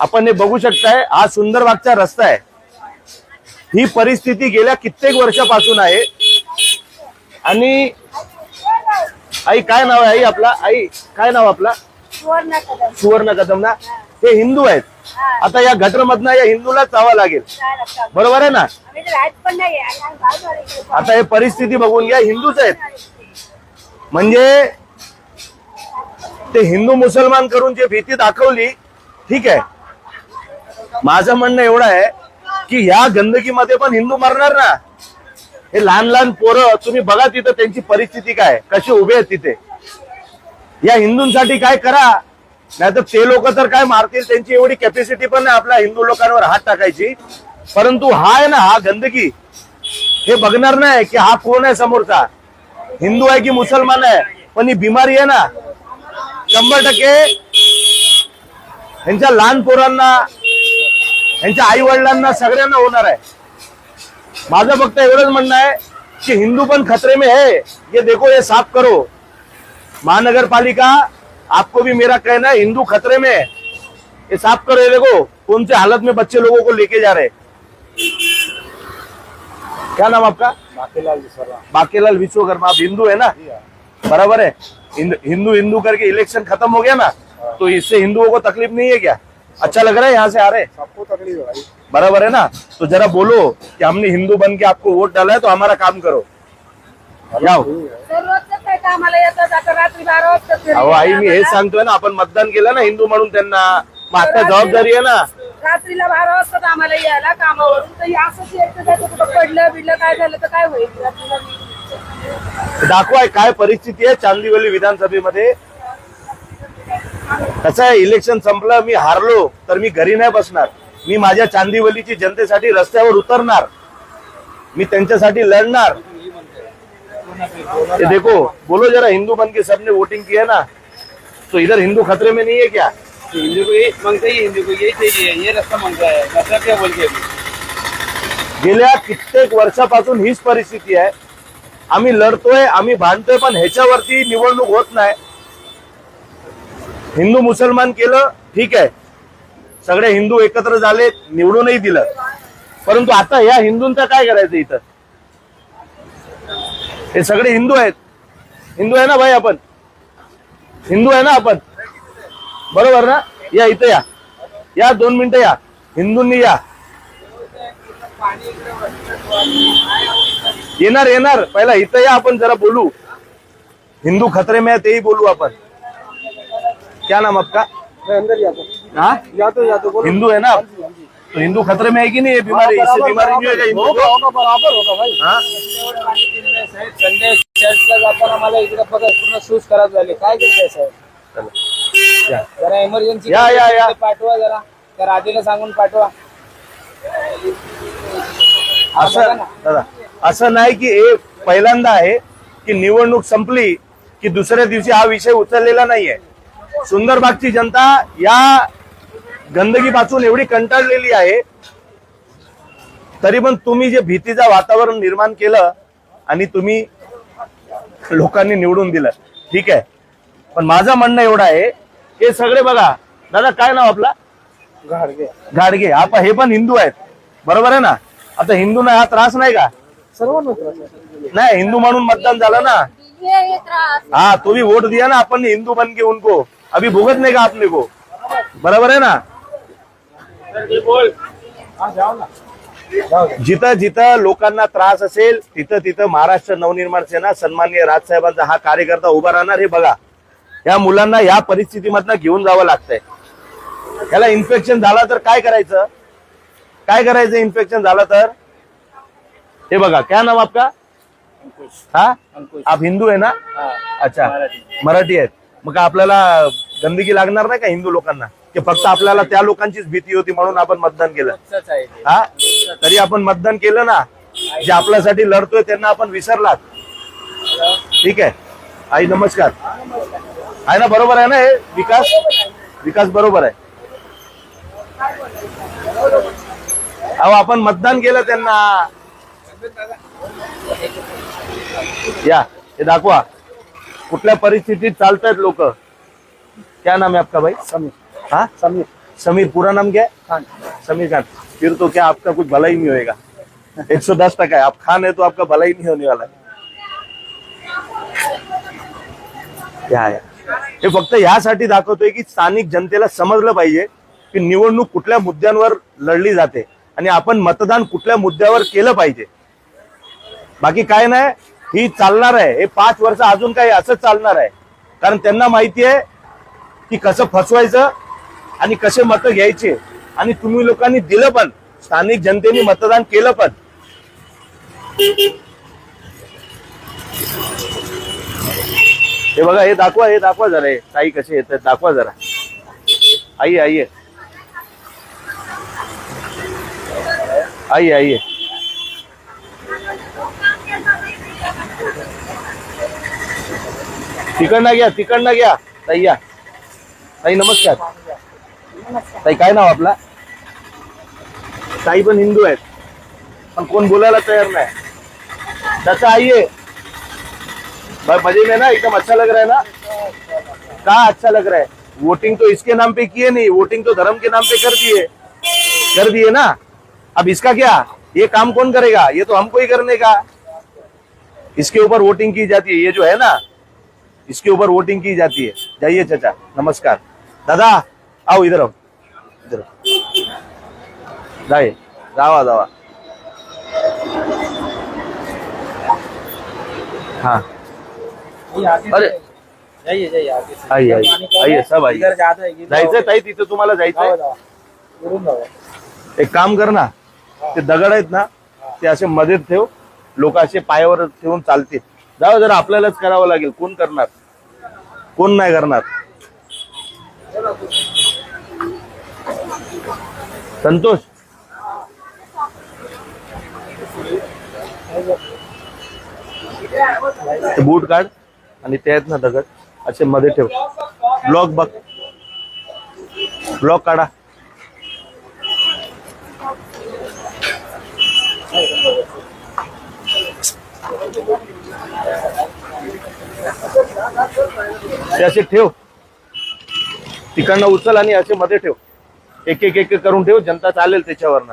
आपण हे बघू शकताय हा सुंदरबागचा रस्ता आहे. ही परिस्थिती गेल्या कित्येक वर्षापासून आहे. आणि आई काय नाव आहे आई आपला? आई काय नाव आपला? सुवर्ण कदम. ना? हे. हिंदू आहेत. आता या गटरमधनं या हिंदूला चावा लागेल? बरोबर आहे ना. आता हे परिस्थिती बघून घ्या हिंदूच आहेत. म्हणजे ते हिंदू मुसलमान करून जे भीती दाखवली ठीक आहे. माझं म्हणणं एवढं आहे की ह्या गंदगीमध्ये पण हिंदू मरणार ना. हे लहान लहान पोरं तुम्ही बघा तिथं त्यांची परिस्थिती काय कशी उभे आहेत तिथे. या हिंदूंसाठी काय करा नाहीतर ते लोक तर काय मारतील त्यांची एवढी कॅपॅसिटी पण नाही आपल्या हिंदू लोकांवर हात टाकायची. परंतु हा आहे ना हा गंदगी. हे बघणार नाही की हा कोण आहे समोरचा. हिंदू आहे की मुसलमान आहे पण ही बिमारी आहे ना. शंभर टक्के ह्यांच्या लहान पोरांना आई वडिलांना सगळ्यांना होणार आहे. माझं फक्त एवढंच म्हणणं आहे की हिंदू पण खतरे में है. ये देखो ये साफ़ करो. महानगर पालिका आपको भी मेरा कहना है हिंदू खतरे में है. ये साफ़ करो ये देखो कौन से हालत में बच्चे लोगों को लेके जा रहे क्या नाम आपका? बाकेलाल विश्वराम बाकीलाल विश्वकर्मा आप हिंदू है ना? बराबर है. हिंदू हिंदू करके इलेक्शन खत्म हो गया ना? तो इससे हिंदुओं को तकलीफ़ नहीं है क्या? अच्छा लग रहा है यहाँ से आ रहे? सबको तकलीफ है भाई। बराबर है ना? तो जरा बोलो कि हमने हिंदू बन के आपको वोट डाला है तो हमारा काम करो। जाओ। अहो आई मी हेच. सांगतोय ना आपण मतदान केलं ना हिंदू म्हणून त्यांना. मग आता जबाबदारी आहे ना. रात्रीला बारा वाजता आम्हाला यायला कामावरून. तर हे असंच यायचं कुठं पडलं बिडलं काय झालं तर काय होईल? रात्रीला दाखवाय काय परिस्थिती आहे चांदिवली विधानसभेमध्ये. कसं आहे इलेक्शन संपलं मी हारलो तर मी घरी नाही बसणार. मी माझ्या चांदिवलीची जनतेसाठी रस्त्यावर उतरणार. मी त्यांच्यासाठी लढणार. ये देखो बोलो जरा हिंदू बन के सबने वोटिंग किया ना? तो इधर हिंदू खतरे में नहीं है क्या? हिंदू को यही मांगते ही हिंदू को यही चाहिए ये रास्ता मांगता है। रास्ता क्या बोल के? गेल्या कित्येक वर्षापासून हीच परिस्थिती आहे. आम्ही लढतोय आम्ही भांडतोय पण ह्याच्यावरती निवडणूक होत नाही. हिंदू मुसलमान केलं ठीक आहे. सगळे हिंदू एकत्र झाले निवडूनही दिलं. परंतु आता या हिंदूंचं काय करायचं इथं? हे सगळे हिंदू आहेत. हिंदू आहे ना भाई आपण? हिंदू आहे ना आपण? बरोबर ना? या इथं या. या दोन मिनिटं या. हिंदूंनी या. येणार येणार. पहिला इथं या आपण जरा बोलू. हिंदू खतरे में तेही बोलू आपण. क्या नाम आपका? मैं अंदर जाता हूँ। हाँ? जाते जाते बोलो। हिंदू है ना? आप तो हिंदू खतरे में है कि नहीं ये बीमारी? इससे बीमारी नहीं होगा हिंदू होगा को? होगा बराबर होगा भाई। हाँ? संडे चर्चला जाताना मला इकडे बघा पूर्ण शूज खराब झाले काय करताय साहेब चलो या. जरा इमर्जन्सी या, या, या. पाठवा जरा त्या राजेला सांगून पाठवा. असं दादा असं नाही की हे पहिल्यांदा आहे की निवडणूक संपली की दुसऱ्या दिवशी हा विषय उचललेला नाहीये. सुंदरबागची जनता या गंदगीपासून एवढी कंटाळलेली आहे. तरी पण तुम्ही जे भीतीचं वातावरण निर्माण केलं आणि तुम्ही लोकांनी निवडून दिलं. ठीक आहे. पण माझं म्हणणं एवढं आहे हे सगळे बघा. दादा काय नाव आपला? घाडगे. गाडगे आपण हे पण हिंदू आहेत. बरोबर आहे ना? आता हिंदूंना हा त्रास नाही का? सर्वांना. नहीं हिंदू म्हणून मतदान झालं ना? ये ये त्रास. हाँ तो भी वोट दिया ना ने हिंदू बन के उनको. अभी भुगतने का आपने को। बराबर है ना? दे. जिथं जिथं लोकांना त्रास असेल तिथं तिथं महाराष्ट्र नवनिर्माण सेना सन्माननीय राजसाहेबांचा हा कार्यकर्ता उभा राहणार हे बघा. या मुलांना या परिस्थितीमधनं घेऊन जावं लागतंय. त्याला इन्फेक्शन झाला तर काय करायचं? काय करायचं इन्फेक्शन झालं तर? हे बघा क्या नाम आपका? हा? अंकुश. आप हिंदू है ना? अच्छा मराठी. मराठी आहेत. मग आपल्याला गंदगी लागणार नाही का हिंदू लोकांना? की फक्त आपल्याला त्या लोकांचीच भीती होती म्हणून आपण मतदान केलं. हा? तरी आपण मतदान केलं ना जे आपल्यासाठी लढतोय त्यांना आपण विसरलात. ठीक आहे. आई नमस्कार. आहे ना बरोबर आहे ना हे विकास? विकास बरोबर आहे. अहो आपण मतदान केलं त्यांना. या हे दाखवा. कुठल्या परिस्थितीत चालतायत लोक? क्या नाम है आपका भाई? समीर. हाँ? समीर. समीर पूरा नाम क्या है? समीर खान. फिर तो क्या आपका कुछ भला ही नहीं होएगा? एक सौ दस टका है। आप खान है तो आपका भला ही नहीं होने वाला है। क्या आहे हे फक्त ह्यासाठी दाखवतोय की स्थानिक जनतेला समजलं पाहिजे की निवडणूक कुठल्या मुद्द्यांवर लढली जाते आणि आपण मतदान कुठल्या मुद्द्यावर केलं पाहिजे. बाकी काय नाही. ही चालणार आहे. हे पाच वर्ष अजून काही असंच चालणार आहे. कारण त्यांना माहिती आहे की कसं फसवायचं आणि कसे मतं घ्यायचे. आणि तुम्ही लोकांनी दिलं पण स्थानिक जनतेने मतदान केलं पण. हे बघा हे दाखवा हे दाखवा जरा. हे ताई कसे येत दाखवा जरा. आई आई आई आई तिकडनं घ्या तिकडनं घ्या. ताई या ताई, नमस्कार. ताई, काय नाव आपला? ताई पण हिंदू आहेत. पण कोण तयार नाही. त्याचा आइए भाई मज़े में ना एकदम अच्छा लग रहा है ना? कहा अच्छा लग रहा है वोटिंग तो इसके नाम पे किए नहीं, वोटिंग तो धर्म के नाम पे कर दिए. कर दिए ना? अब इसका क्या? ये काम कौन करेगा? ये तो हमको ही करने का. इसके ऊपर वोटिंग की जाती है, ये जो है ना? इसके ऊपर वोटिंग की जाती है। जाइए चाचा नमस्कार। दादा आओ इधर आओ। इधर जाइए जावा जावा। हाँ। अरे। जाइए जाइए आगे से. आइए. सब इधर जायचंय ताई तिथं तुम्हाला जाऊ. एक काम कर ना ते दगड आहेत ना ते असे मध्ये ठेव. लोक असे पायावर ठेवून चालतील. जाऊ जरा आपल्यालाच करावं लागेल. कोण करणार? कोण नाही करणार? संतोष? बूट काढ आणि ते आहेत ना दगड. असे मध्ये ठेव. ब्लॉक बघ. ब्लॉक काढा. ते असे ठेव. तिकडनं उचल आणि असे मध्ये ठेव. एक एक एक करून ठेव जनता चालेल त्याच्यावरनं.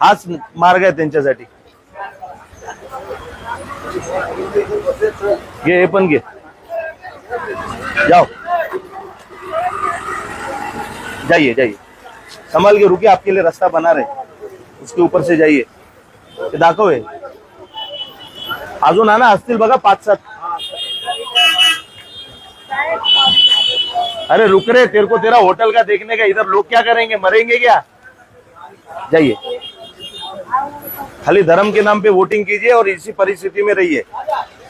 हाच मार्ग आहे त्यांच्यासाठी. घे हे पण घे. जाओ. जाइए जाइए संभाल के रुकिए आपके लिए रास्ता बना रहे. उसके ऊपर से जाइए दाखव हे. अजून हा असतील बघा पाच सात. अरे रुक रे तेरे को तेरा होटल का देखने का इधर लोग क्या करेंगे मरेंगे क्या? जाइए। खाली धर्म के नाम पे वोटिंग कीजिए और इसी परिस्थिती में रहिए।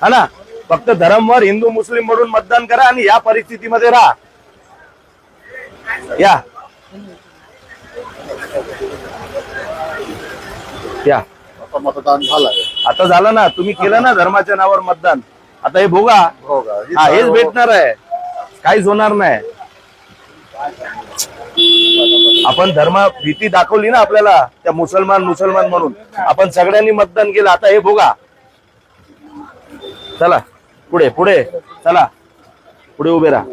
है ना? फक्त धर्मवर हिंदू मुस्लिम म्हणून मतदान करा आणि या परिस्थितीमध्ये राहा. या. मतदान झालंय आता झालं ना तुम्ही केलं ना धर्माच्या नावावर मतदान. आता हे भोगा. हो हेच भेटणार आहे. काहीच होणार नाही. आपण धर्म भीती दाखवली ना आपल्याला त्या मुसलमान मुसलमान म्हणून. आपण सगळ्यांनी मतदान केलं आता हे भोगा. चला पुढे पुढे चला. पुढे उभे राहा.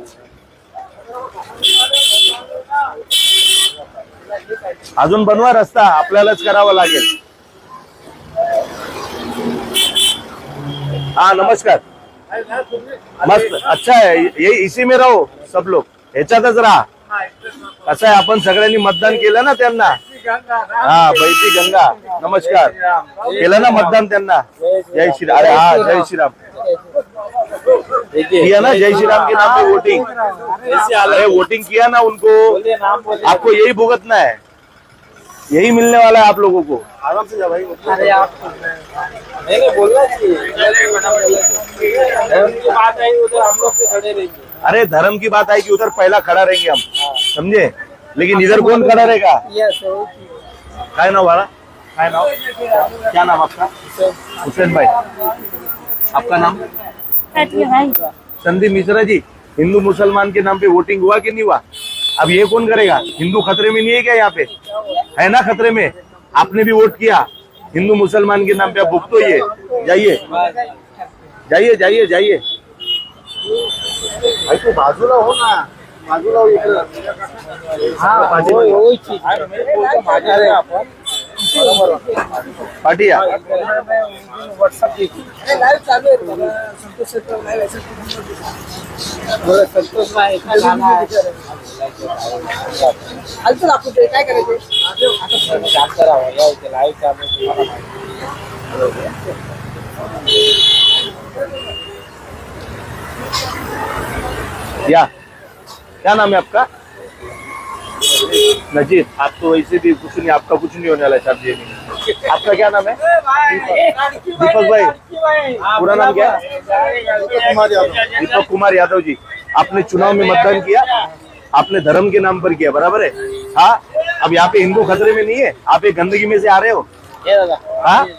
अजून बनवा रस्ता आपल्यालाच करावा लागेल. हा नमस्कार. मस्त. अच्छा है ये इसी में राहो सब लोग. ह्याच्यातच राहा. कसं आहे आपण सगळ्यांनी मतदान केलं ना त्यांना? हा बैठी गंगा. नमस्कार. केलं ना मतदान त्यांना? जय श्रीराम. अरे हा जय श्रीराम. किया ना जय श्रीराम के नाम पे वोटिंग अरे वोटिंग किया ना उनको? आपको यही भुगतना है. यही मिलने वाला है आप लोगों को। आराम से जा भाई। अरे आप नहीं नहीं बोलना चाहिए धर्म की बात आई उधर हम लोग खड़े रहेंगे। अरे धर्म की बात आएगी उधर पहला खड़ा रहेंगे हम समझे? लेकिन इधर कौन खड़ा रहेगा? काय नाव बाळा? काय नाव? क्या नाम आपका? हुसैन भाई। आपका नाम? संदीप मिश्रा जी हिंदू मुसलमान के नाम पे वोटिंग हुआ कि नहीं हुआ? अब ये कौन करेगा? हिंदू खतरे में नहीं है क्या यहाँ पे? है ना खतरे में? आपने भी वोट किया। हिंदू मुसलमान के नाम पे आप भुगतो ये। जाइए। जाइए जाइए जाइए। भाई तू बाजूला हो ना। बाजूला हो इकडं. माझ्या रे आपण पाठी या व्हॉट्सअप लाईव्ह चालू आहे बाबा. संतोष शेट्टी live आहे. संतोष नाही आलतो दाखवू ते काय करायचं शांत राहा लाईव्ह चालू आहे, तुम्हाला माहिती या क्या नाम है आपका नजीर आप तो वैसे भी कुछ नहीं आपका कुछ नहीं होने वाला है सब्जी में आपका क्या नाम है दीपक भाई. पूरा नाम क्या? कुमार यादव दीपक कुमार यादव जी आपने चुनाव में मतदान किया आपने धर्म के नाम पर किया बराबर है? हाँ अब यहाँ पे हिंदू खतरे में नहीं है? आप एक गंदगी में से आ रहे हो? हे?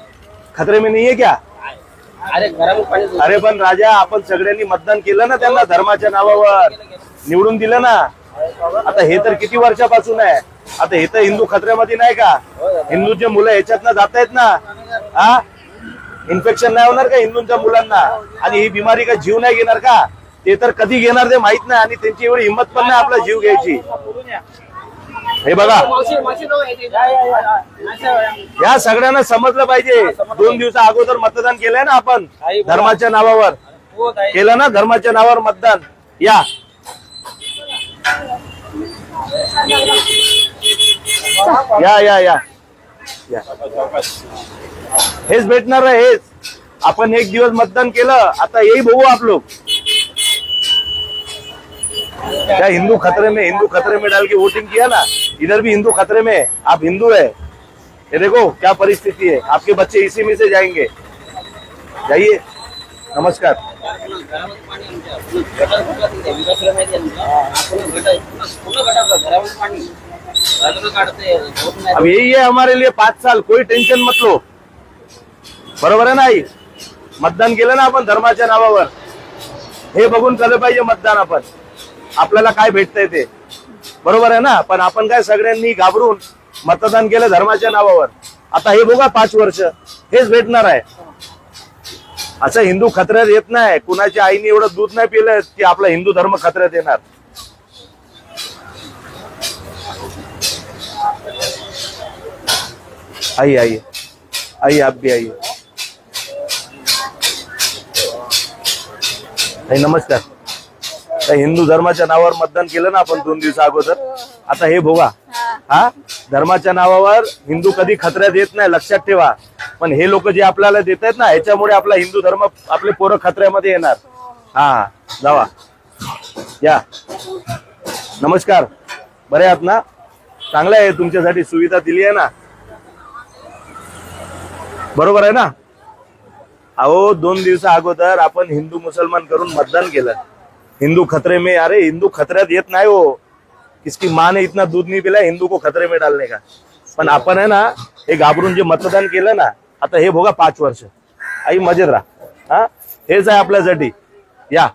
खतरे में नहीं है क्या? अरे अरे पण राजा आपण सगळ्यांनी मतदान केलं ना त्यांना धर्माच्या नावावर. निवडून दिलं ना. आता हे तर किती वर्षापासून आहे? आता हे तर हिंदू खतऱ्यामध्ये नाही का? हिंदूचे मुलं ह्याच्यात ना जात आहेत ना? हा? इन्फेक्शन नाही होणार का हिंदूंच्या मुलांना? आणि ही बिमारी का जीव नाही घेणार का? ते तर कधी घेणार ते माहीत नाही आणि त्यांची एवढी हिंमत पण नाही आपला जीव घ्यायची. हे बघा. या सगळ्यांना समजलं पाहिजे. दोन दिवसा अगोदर मतदान केलंय ना आपण? धर्माच्या नावावर. केलं ना धर्माच्या नावावर मतदान? या. या या या. हेच भेटणार आहे हेच. आपण एक दिवस मतदान केलं आता यही बघू आप लोग. क्या हिंदू खतरे में हिंदू खतरे में डाल के वोटिंग किया ना इधर भी हिंदू खतरे में आप हिंदू है. ये देखो क्या परिस्थिति है. आपके बच्चे इसी में से जाएँगे. जाइए. नमस्कार. अब यही है हमारे लिए पाच साल कोई टेन्शन मत लो। बरोबर आहे ना आई? मतदान केलं ना आपण धर्माच्या नावावर. हे बघून केलं पाहिजे मतदान आपण. आपल्याला काय भेटतंय ते. बरोबर आहे ना? पण आपण काय सगळ्यांनी घाबरून मतदान केलं धर्माच्या नावावर. आता हे बघा पाच वर्ष. हेच भेटणार आहे. असं हिंदू खतऱ्यात येत नाही. कुणाच्या आईने एवढं दूध नाही पिलं की आपला हिंदू धर्म खतऱ्यात येणार. आइए आइए आइए आप भी आइए ताई, नमस्कार. त्या हिंदू धर्माच्या नावावर मतदान केलं ना आपण दोन दिवसा अगोदर. आता हे भोगा. हा? धर्माच्या नावावर हिंदू कधी खतऱ्यात येत नाही लक्षात ठेवा. पण हे लोक जे आपल्याला देत आहेत ना ह्याच्यामुळे आपला हिंदू धर्म आपले पोरं खतऱ्यामध्ये येणार. हा जावा. या. नमस्कार. बरे आहात ना? चांगलं आहे तुमच्यासाठी सुविधा दिली आहे ना? बरोबर आहे ना? अहो दोन दिवसा अगोदर आपण हिंदू मुसलमान करून मतदान केलं. हिंदू खतरे में अरे हिंदू खतऱ्यात येत नाही हो. किसकी माने इतना दूध नाही पिला हिंदू को खतरे में डालने का. पण आपण आहे ना हे घाबरून जे मतदान केलं ना आता हे बघा पाच वर्ष. आई मजेत राहा. हा? हेच आहे आपल्यासाठी या.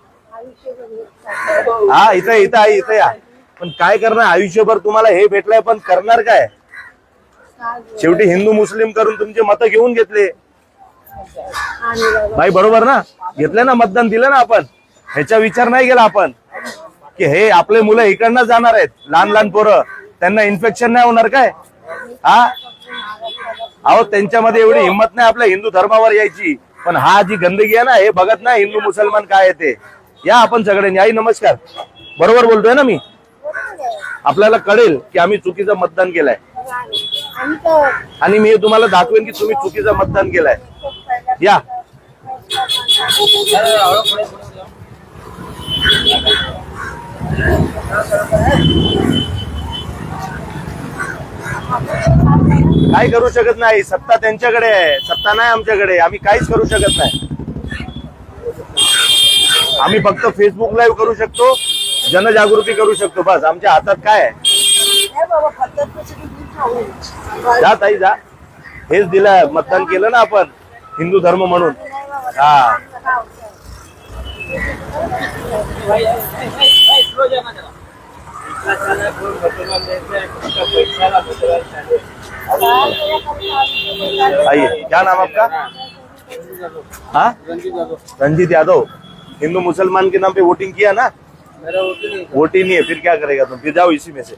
हा इथं इथं आई इथं या. पण काय करणार? आयुष्यभर तुम्हाला हे भेटलंय पण करणार काय? शेवटी हिंदू मुस्लिम करून तुमचे मत घेऊन घेतले. भाई बरोबर ना? घेतलं ना मतदान दिलं ना आपण. ह्याचा विचार नाही केला आपण. की हे आपले मुलं इकडनं जाणार आहेत लहान लहान पोरं. त्यांना इन्फेक्शन नाही होणार काय? हा? अहो त्यांच्यामध्ये एवढी हिंमत नाही आपल्या हिंदू धर्मावर यायची. पण हा जी गंदगी आहे ना हे बघत नाही हिंदू मुसलमान काय आहे ते. या आपण सगळ्यांनी आई नमस्कार. बरोबर बोलतोय ना मी? आपल्याला कळेल की आम्ही चुकीचं मतदान केलंय. आणि मी तुम्हाला दाखवेन की तुम्ही चुकीचं मतदान केलंय. या. काय करू शकत नाही. सत्ता त्यांच्याकडे आहे. सत्ता नाही आमच्याकडे. आम्ही काहीच करू शकत नाही. आम्ही फक्त फेसबुक लाईव्ह करू शकतो. जनजागृती करू शकतो. बस. आमच्या हातात काय आहे? जा ताई जा. हेच दिलं मतदान केलं ना आपण हिंदू धर्म म्हणून. हा. आइए क्या नाम आपका? हाँ? रंजीत यादव. हिंदू मुसलमान के नाम पे वोटिंग किया ना? मेरा वोट ही नहीं वोट ही नहीं है फिर क्या करेगा तुम? फिर जाओ इसी में से।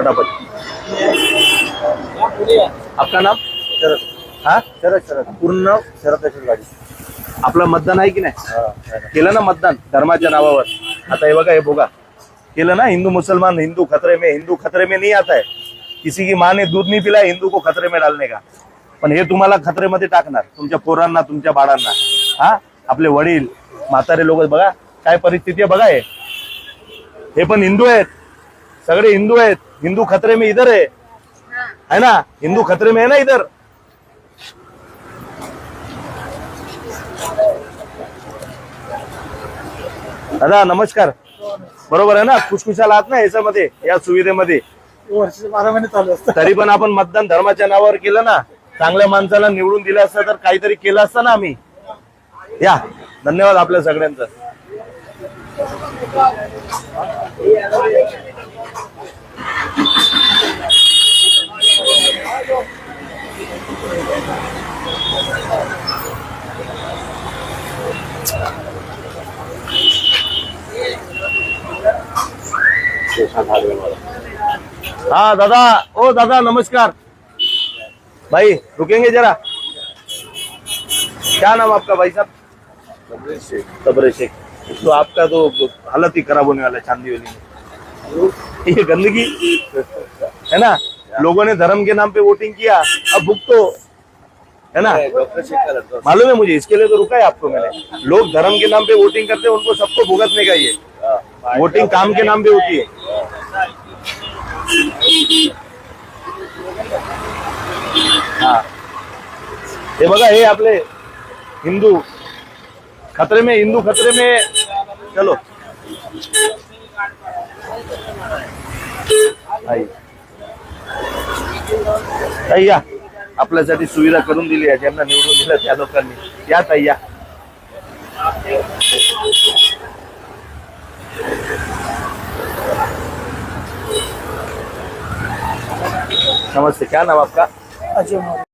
फटाफट. आपका नाम शरद. हा? शरद शरद. पूर्ण शरद अशोक गाडी आपलं मतदान आहे की नाही? केलं ना मतदान धर्माच्या नावावर? आता हे बघा हे बघा. केलं ना? हिंदू मुसलमान हिंदू खतरे में हिंदू खतरे में नहीं आता है किसी की माँ ने दूध नहीं पिला हिंदू को खतरे में डालने का. पण हे तुम्हाला खतरेमध्ये टाकणार तुमच्या पोरांना तुमच्या बाळांना. हा? आपले वडील म्हातारे लोक बघा. काय परिस्थिती आहे? बघा हे. हे पण हिंदू आहेत. सगळे हिंदू आहेत. हिंदू खतरे में इधर है. है ना? हिंदू खतरे में है ना इधर? दादा नमस्कार. बरोबर आहे ना? खुशखुशाल आहात ना याच्यामध्ये या सुविधेमध्ये. वर्ष बारा महिने चालू असतं तरी पण आपण मतदान धर्माच्या नावावर केलं ना चांगल्या माणसाला निवडून दिलं असतं तर काहीतरी केलं असतं ना आम्ही. या धन्यवाद आपल्या सगळ्यांचं. हाँ दादा। ओ, दादा, नमस्कार। भाई, रुकेंगे जरा? क्या नाम आपका भाई साहब? सबरे शेख। तो आपका तो हालत ही खराब होने वाला है चांदी वाली ये गंदगी। है ना? लोगों ने धर्म के नाम पे वोटिंग किया अब भुगतो है ना? मालूम है मुझे इसके लिए तो रुका है आपको मैंने। लोग धर्म के नाम पे वोटिंग करते हैं उनको सबको भुगतने का ये वोटिंग काम के नाम पे होती है। हा। हे बघा हे आपले हिंदू खतरे में हिंदू खतरे में चलो। आई ताई या आपल्यासाठी सुविधा करून दिली आहे ज्यांना निवडून दिलं त्या लोकांनी. या ताई या नमस्ते क्या नाम आपका? अजय